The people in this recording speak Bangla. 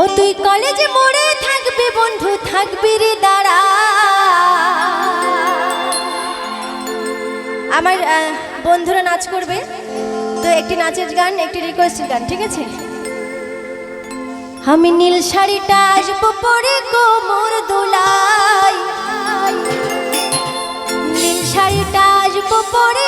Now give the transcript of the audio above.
ও তুই কলেজে মোড়ে থাকবি বন্ধু, থাকবি রে দাঁড়া। আমার বন্ধুরা নাচ করবে। তো একটি নাচের গান, একটি রিকোয়েস্টের গান, ঠিক আছে? আমি নীল শাড়িটা আসব পরে কোমর দোলাই নীল শাড়িটা আসব পরে